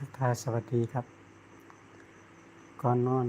ทักทายสวัสดีครับ ก่อนนอน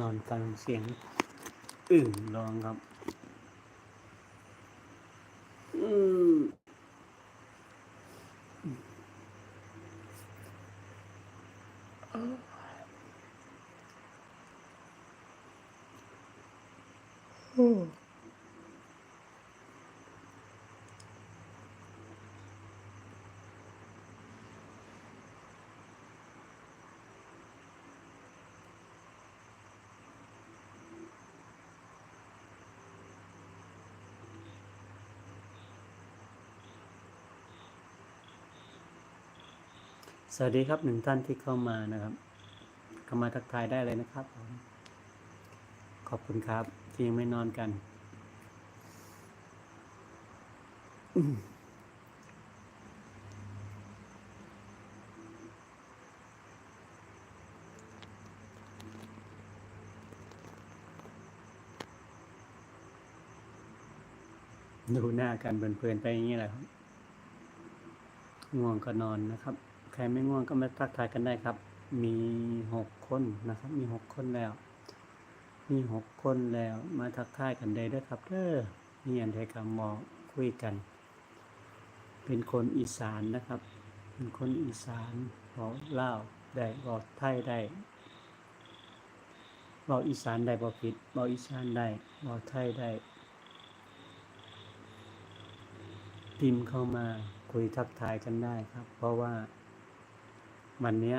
นอนฟังเสียงอึ่งร้องครับ อืมอืม สวัสดีครับหนึ่งท่านที่เข้ามานะครับเข้ามาทักทายได้เลยนะครับผมขอบคุณครับ ที่ยังไม่นอนกัน ดูหน้ากันเพลินๆไปอย่างนี้แหละครับง่วงก็นอนนะครับ ใครไม่ง่วงก็มาทักทายกันได้ครับ มีหกคนนะครับ มีหกคนแล้ว มีหกคนแล้ว มาทักทายกันได้ด้วยครับเด้อมีอันใดคำบอกคุยกัน เป็นคนอีสานนะครับ เป็นคนอีสานบอกเล่าได้บอกไทยได้บอกอีสานได้บอกผิดบอกอีสานได้บอกไทยได้พิมพ์เข้ามาคุยทักทายกันได้ครับ เพราะว่า วันนี้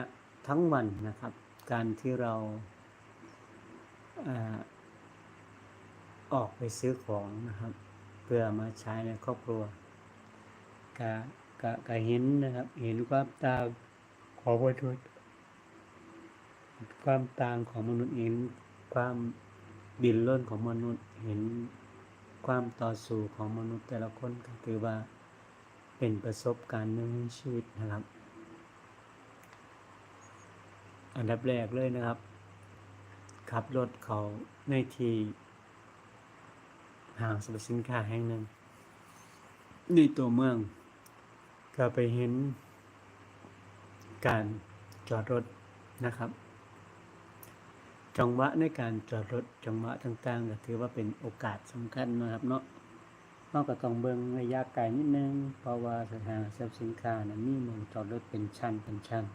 ทั้งวันนะครับ การที่เราออกไปซื้อของนะครับ เพื่อมาใช้ในครอบครัวกะกะกะเห็นนะครับ เห็นความต่างของมนุษย์ความต่างของมนุษย์เห็นความดินร่นของมนุษย์เห็นความต่อสู้ของมนุษย์แต่ละคนก็ถือว่าเป็นประสบการณ์หนึ่งในชีวิตนะครับ อันดับแรกเลยนะครับ ขับรถเขาในที่ห้างสรรพสินค้าแห่งหนึ่งในตัวเมือง ก็ไปเห็นการจอดรถนะครับ จังหวะในการจอดรถจังหวะต่างๆก็ถือว่าเป็นโอกาสสำคัญนะครับเนาะนอกจากต้องเบิ่งระยะไกลนิดนึง เพราะว่าสถานสรรพสินค้านั้นมีมองจอดรถเป็นชั้นเป็นชั้น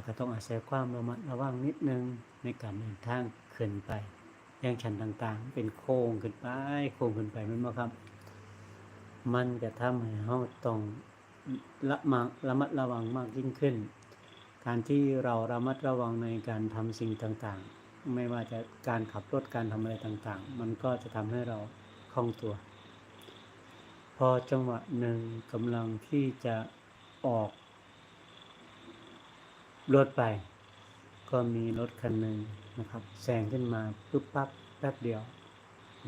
แล้วก็ต้องอาศัยความระมัดระวังนิดนึงในการเดินทางขึ้นไปอย่างชันต่างๆ เป็นโค้งขึ้นไป โค้งขึ้นไปมันบ่ครับ มันจะทำให้เราต้องละมัระมัดระวังมากยิ่งขึ้น การที่เราระมัดระวังในการทำสิ่งต่างๆ ไม่ว่าจะการขับรถการทำอะไรต่างๆ มันก็จะทำให้เราคล่องตัว พอจังหวะหนึ่งกำลังที่จะออก รถไป ก็มีรถคันหนึ่งนะครับแซงขึ้นมาปุ๊บปั๊บแป๊บเดียว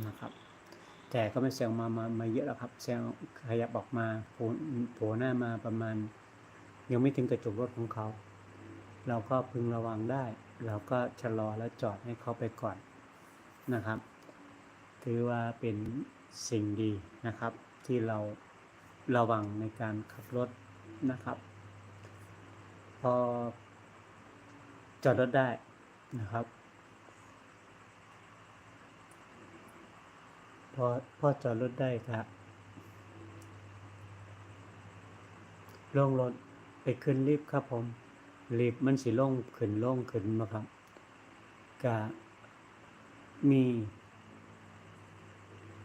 นะครับ แต่ก็ไม่แซงมามามาเยอะแล้วครับแซงขยับออกมาโผล่โผล่หน้ามาประมาณ ยังไม่ถึงกระจกรถของเขา เราก็พึงระวังได้ เราก็ชะลอแล้วจอดให้เขาไปก่อนนะครับ ถือว่าเป็นสิ่งดีนะครับ ที่เราระวังในการขับรถนะครับ พอ จอดรถได้นะครับ พอพอจอดรถได้ครับลงรถไปขึ้นลิฟต์ครับผมลิฟต์มันสิลงขึ้นลงขึ้นมาครับก็มี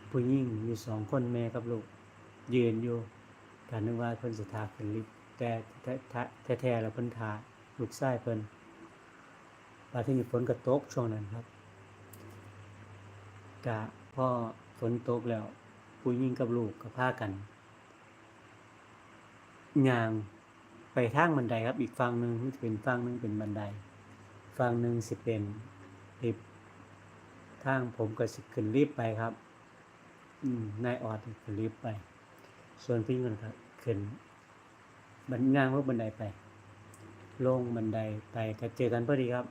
ผู้หญิงอยู่สองคนแม่กับลูก ยืนอยู่การนึกว่าเพิ่นสิทาขึ้นลิฟต์แต่แท้แท้แล้วเพิ่นทาลูกชายเพิ่นาที่มีฝนก็ตกช่วงนั้นครับกะพ่อฝนตกแล้วผู้หญิงกับลูกก็พากันยางไปทางบันไดครับ อีกฝั่งหนึ่งมันจะเป็นฝั่งหนึ่งเป็นบันไดฝั่งหนึ่งสิเป็นลิฟทางผมก็สิขึ้นลิฟไปครับ อืมนายออดขึ้นลิฟไป ส่วนพี่คนครับขึ้นบันย่างลงบันไดไป ลงบันไดไปก็เจอกันพอดีครับ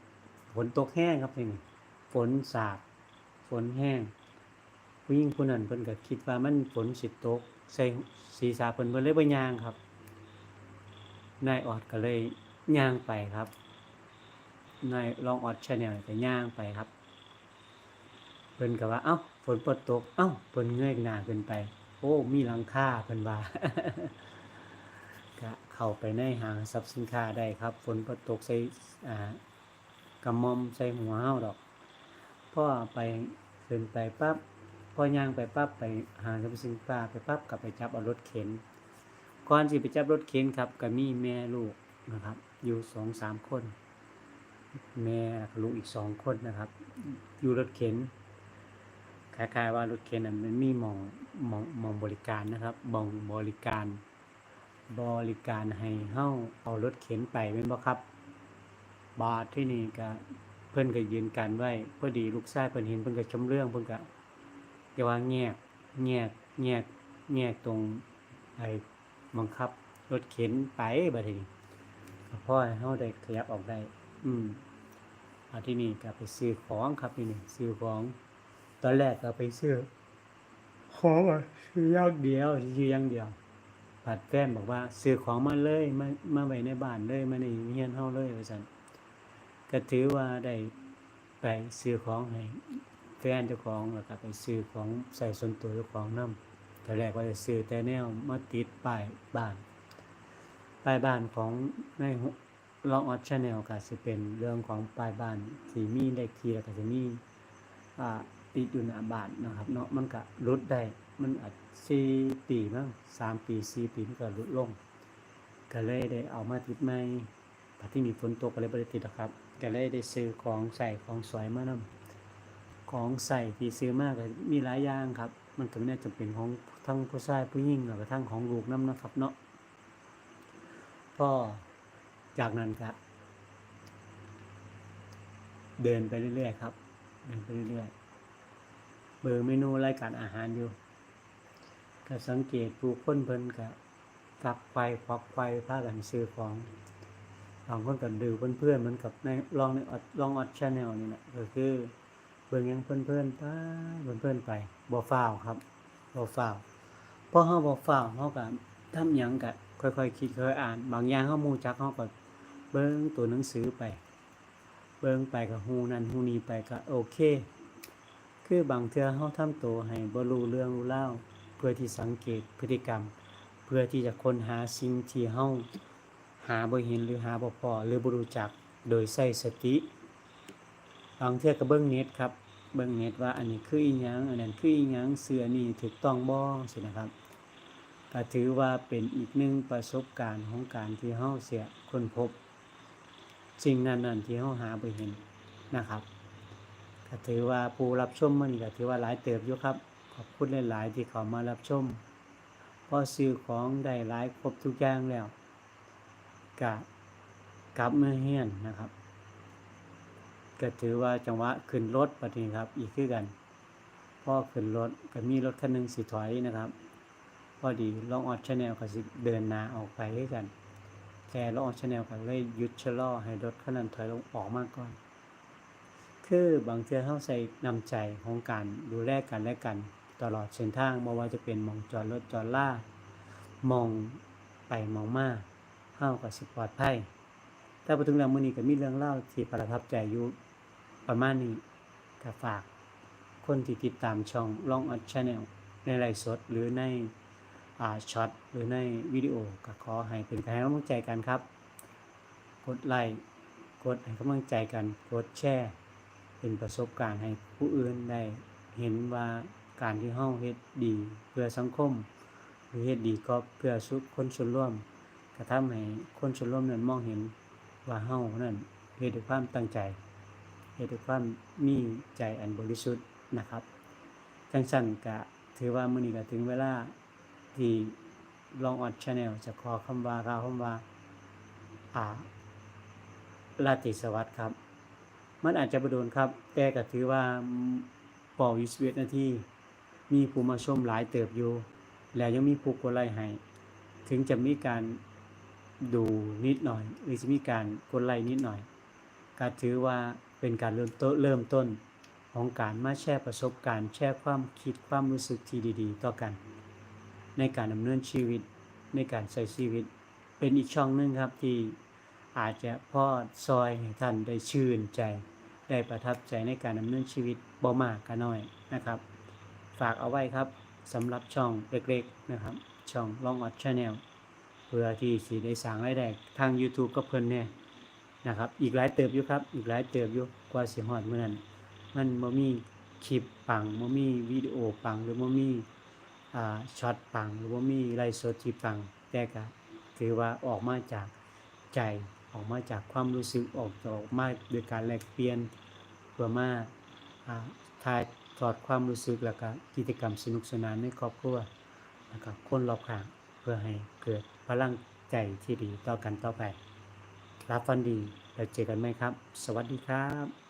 ฝนตกแห้งครับนี่ฝนสาดฝนแห้งผู้หญิงผู้นั้นเพิ่นก็คิดว่ามันฝนสิตกใส่ศีรษะเพิ่นเพิ่นเลยบ่ย่างครับ นายออดก็เลยย่างไปครับนายลองออดชาแนลก็ย่างไปครับ เพิ่นก็ว่า เอ้าฝนปดตก เอ้าเพิ่นเงยหน้าขึ้นไป โอ้ มีหลังคาเพิ่นว่าก็เข้าไปในห้างทรัพสินค้าได้ครับ ฝนปดตกใส่อ่า กระมอมใส่หัวเฮาดอกพ่อไปขึ้นไปปั๊บพ่อย่างไปปั๊บไปหางสรรพสินค้าไปปั๊บกลับไปจับเอารถเข็นก่อนสิไปจับรถเข็นครับก็มีแม่ลูกนะครับ อยู่สองสามคน แม่ลูกอีกสองคนนะครับ อยู่รถเข็นคล้ายๆว่ารถเข็นน่ะมันมีมองมองมองบริการนะครับมองบริการ บริการให้เฮาเอารถเข็นไปเป็นบ่ครับ บาทที่นี่ก็เพิ่นก็ยืนกันไว้พอดีลูกชายเพิ่นเห็นเพิ่นก็ชมเรื่องเพิ่นก็อย่ว่าแงกแงกแงกแงกตรงไอ้บังคับ รถเข็นไปบัดนี้ก็พอเฮาได้ขยับออกได้ อืมอาที่นี่ก็ไปซื้อของครับที่นี่ซื้อของ ตอนแรกก็ไปซื้อของอะซื้อยางเดียวซื้อย่างเดียวผัดแฟนบอกว่าซื้อของมาเลยมามาไว้ในบ้านเลยมาในเฮียนเฮาเลยว่าซั่น ก็ถือว่าได้ไปซื้อของให้แฟนเจ้าของแล้วก็ไปซื้อของใส่ส่วนตัวเจ้าของนำแต่แรกว่าจะซื้อแต่แนวมาติดป้ายบ้านป้ายบ้านของในลองออดชาแนลก็สิเป็นเรื่องของป้ายบ้านที่มีเลขที่แล้วก็จะมีอ่าติดอยู่หน้าบ้านนะครับเนาะมันก็ลดได้มันอาจสี่ปีมั้งสามปีสี่ปีมันก็ลดลง ก็เลยได้เอามาติดใหม่ที่มีฝนตกก็เลยบ่ได้ติดหรอกครับ ก็เลยได้ซื้อของใส่ของสวยมานำของใส่ที่ซื้อมากมีหลายอย่างครับ มันก็ไม่น่าจะเป็นของทั้งผู้ชายผู้หญิงแล้วก็ทั้งของลูกน้ำนะครับเนาะก็จากนั้นก็เดินไปเรื่อยๆครับ เดินไปเรื่อยๆเบอร์เมนูรายการอาหารอยู่ก็สังเกตผู้คนเพิ่นก็ฝักไฟควักไฟพากันซื้อของ บางคนก็ดูเพื่อนๆเหมือนกับในลองในอดลองออดชาแนลนี่แหละก็คือเบิ่งยังเพื่อนๆไปเพื่อนๆไปบ่ฟ้าวครับบ่ฟ้าวพอเฮาบ่ฟ้าวเฮาก็ทำหยังก็ค่อยๆคิดค่อยอ่าน บางอย่างเฮารู้จักเฮาก็เบิ่งตัวหนังสือไป เบิ่งไปก็ฮู้นั่นฮู้นี่ไปก็โอเค คือบางเทื่อเฮาทำตัวให้บ่รู้เรื่องรู้ราเพื่อที่สังเกตพฤติกรรม เพื่อที่จะค้นหาสิ่งที่เฮา หาบ่เห็นหรือหาบ่พอหรือบ่รู้จักโดยใช้สติบางเทื่อก็เบิ่งเน็ตครับ เบิ่งเน็ตว่าอันนี้คืออีหยังอันนั้นคืออีหยังเสื้อนี่ถูกต้องบ่สินะครับก็ถือว่าเป็นอีกหนึ่งประสบการณ์ของการที่เฮาเสียคนพบสิ่งนั้นๆที่เฮาหาบ่เห็นนะครับก็ถือว่าผู้รับชมมันก็ถือว่าหลายเติบอยู่ครับ ขอบคุณหลาย ๆ ที่เขามารับชมพอซื้อของได้หลายครบทุกอย่างแล้ว ก็กลับเมาเฮียนนะครับ ก็ถือว่าจังหวะขึ้นรถปฏิครับ อีกคือกันพ่อขึ้นรถก็มีรถคันหนึงสิถอยนะครับ พอดีลองออดชาแนลก็สิเดินนาออกไปด้วยกัน แต่ลองออดชาแนลก็เลยหยุดชะลอให้รถคันนั้นถอยลงออกมาก่อน คือบางเทื่อเฮาใส่นำใจของการดูแลกันและกัน ตลอดเส้นทางบ่ว่าจะเป็นมองจอดรถจอดล่ามองไปมองมา เฮาก็สิปลอดภัยแต่พอถึงแล้วมื้อนี้ก็มีเรื่องเล่าที่ประทับใจอยู่ประมาณนี้ก็ฝากคนที่ติดตามช่องลองอัดชาแนลในไลฟ์สดหรือในอ่าช็อตหรือในวิดีโอก็ขอให้เป็นกำลังใจกันครับ กดไลค์กดให้กำลังใจกันกดแชร์เป็นประสบการณ์ให้ผู้อื่นได้เห็นว่าการที่เฮาเฮ็ดดีเพื่อสังคม หรือเฮ็ดดีก็เพื่อสุขคนส่วนรวม กระทำให้คนส่วนรวมนั้นมองเห็นว่าเฮานั้นเฮ็ดด้วยความตั้งใจเฮ็ดด้วยความมีใจอันบริสุทธิ์นะครับจังซั่นก็ถือว่ามื้อนี้ก็ถึงเวลาที่ลองออดชาแนลจะขอคำว่ากล่าวคำว่าอ่าราตรีสวัสดิ์ครับ มันอาจจะประโดนครับ แต่ก็ถือว่าปอวิสเวตนาทีมีผู้มาชมหลายเติบอยู่ แล้วยังมีผู้กดไลค์ให้ ถึงจะมีการ ดูนิดหน่อย หรือจะมีการกดไลค์นิดหน่อย ก็ถือว่าเป็นการเริ่มต้นเริ่มต้นของการมาแชร์ประสบการณ์แชร์ความคิดความรู้สึกที่ดีๆ ต่อกัน ในการดำเนินชีวิตในการใช้ชีวิต เป็นอีกช่องหนึ่งครับที่อาจจะพ่อซอยให้ท่านได้ชื่นใจ ได้ประทับใจในการดำเนินชีวิตบ่มากก็น้อยนะครับ ฝากเอาไว้ครับสำหรับช่องเล็กๆนะครับ ช่องลองออดชาแนล เพื่อที่สิได้สร้างรายได้ทาง YouTube ก็เพิ่นแน่นะครับ อีกหลายเติบอยู่ครับ อีกหลายเติบอยู่กว่าสิฮอดมื้อนั้นมันบ่มีคลิปปังบ่มีวิดีโอปังหรือบ่มีอ่าช็อตปังหรือว่ามีไลฟ์สดที่ปังแต่ก็ถือว่าออกมาจากใจออกมาจากความรู้สึกออกออกมาโดยการแลกเปลี่ยนเพื่อมาอ่าถ่ายทอดความรู้สึกแล้วก็กิจกรรมสนุกสนานในครอบครัวแล้วก็คนรอบข้าง พื่อให้เกิดพลังใจที่ดีต่อกันต่อไป รับฟันดีแล้วเจอกันไหมครับ สวัสดีครับ